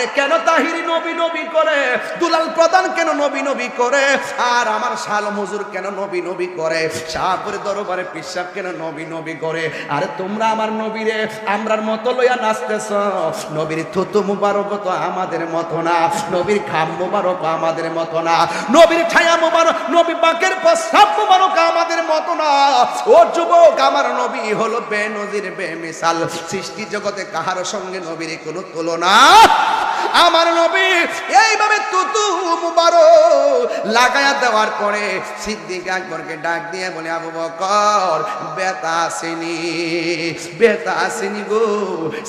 আরে কেন তাহিরি নবী নবী করে? দুলাল প্রধান কেন নবী নবী করে? আর আমার শাল মজুর কেন নবী নবী করে? শাহপুরে দরবারে পিসাব কেন নবী নবী করে? আরে তোমরা আমার নবীরে, আমরার মতো লইয়া নাচতেছ। নবীর থুতু মুবারক তো আমাদের মতো না। নবীর খাম মুবারক আমাদের মতো না। নবীর ছায়া মুবারক, নবী পাকের প্রস্তাব মুবারক আমাদের মতো না। ও যুবক, আমার নবী হলো বেনজির, বেমিসাল। সৃষ্টি জগতে কাহার সঙ্গে নবীর কোনো তুলনা? আমার নবী এইভাবে তুতু মুবারক লাগায়া দেওয়ার পরে সিদ্দিক আকবরকে ডাক দিয়ে বলে, আবু বকর, বেতা আসেনি বেতা আসেনি গো।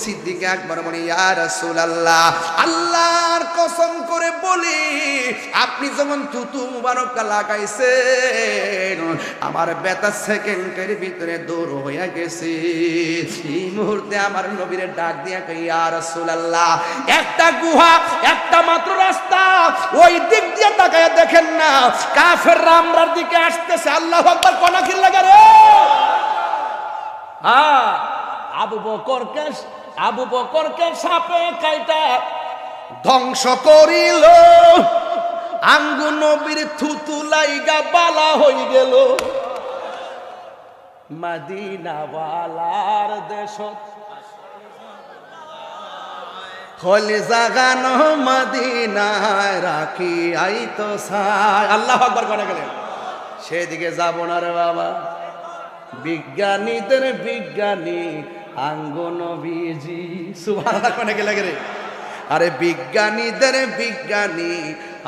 সিদ্দিক আকবর বলে, ইয়া রাসূলুল্লাহ, আল্লাহর কসম করে বলি, আপনি যখন তুতু মুবারকটা লাগাইছেন, আমার বেতা সেকেন্ডের ভিতরে দূর হইয়া গেছে। এই মুহূর্তে আমার নবীরে ডাক দিয়া ইয়া রাসূলুল্লাহ, একটা গুহা, একটা মাত্র রাস্তা। ওই দিক দিয়ে তাকায় দেখেন না কাফের রামরার দিকে আসতেছে। আল্লাহ আকবার, কোনা কি লাগে রে? হ্যাঁ আবু বকরকে আবু বকরকে সাপে কাইটা ধ্বংস করিল। আঙ্গু নবীর থুতু লাইগা বালা হই গেল। মাদিনাওয়ালার দেশত খলে জাগানো মদিনায় রাখি, আই তো আল্লাহ আকবার করে গেলেন সেদিকে যাব না রে বাবা। বিজ্ঞানীদের বিজ্ঞানী আঙ্গন বিজি সুভাষ কোনে গেলে গেলে আরে বিজ্ঞানীদের বিজ্ঞানী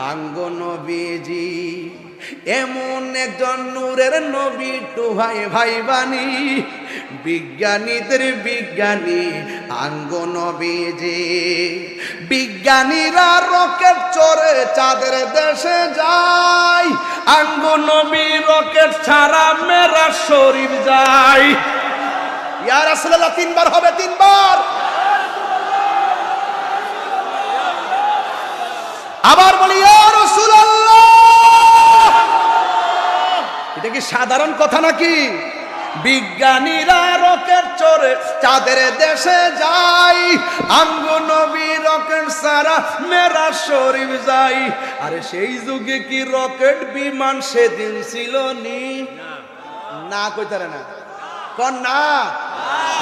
আঙ্গন বিজি এমন একজন নূরের নবী টুহাই ভাই বাণী বিজ্ঞানীদের বিজ্ঞানী, আঙ্গ নবীজি। বিজ্ঞানীরা রকেট চড়ে চাঁদের দেশে যায়, আঙ্গ নবী রকেট ছাড়া মেরা শরীর যায়। ইয়ার আসলে তিনবার হবে, তিনবার। আবার বলি এটা কি সাধারণ কথা নাকি? বিজ্ঞানীরা রকেট চড়ে চাঁদের দেশে যাই রকেট সারা মেরা যাই আরে সেই যুগে কি রকেট বিমান সেদিন ছিল নি? না কইতারে না? কন না?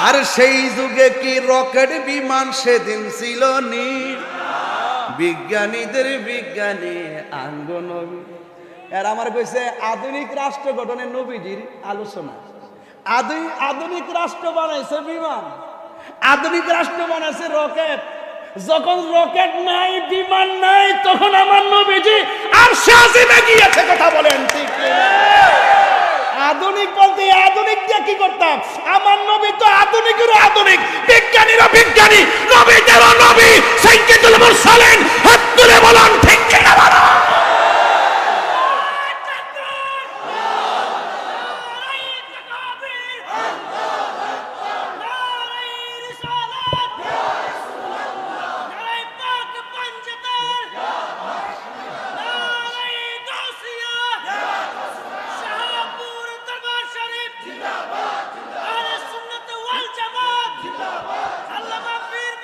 আর সেই যুগে কি রকেট বিমান সেদিন ছিল নি? বিজ্ঞানীদের বিজ্ঞানী আঙ্গ নবী এর আমার কইছে, আধুনিক রাষ্ট্র গঠনের নবীজির আলোচনা। আধুনিক রাষ্ট্র বানাইছে বিমান। আধুনিক রাষ্ট্র বানাইছে রকেট। যখন রকেট নাই, বিমান নাই, তখন আমার নবীজি আর সাজি গিয়েছে আমার নবী তো আধুনিকেরও আধুনিক বিজ্ঞানীরা বিজ্ঞানী, নবীদেরও নবী। সাইকেল বলেন হাত তুলে বলেন ঠিক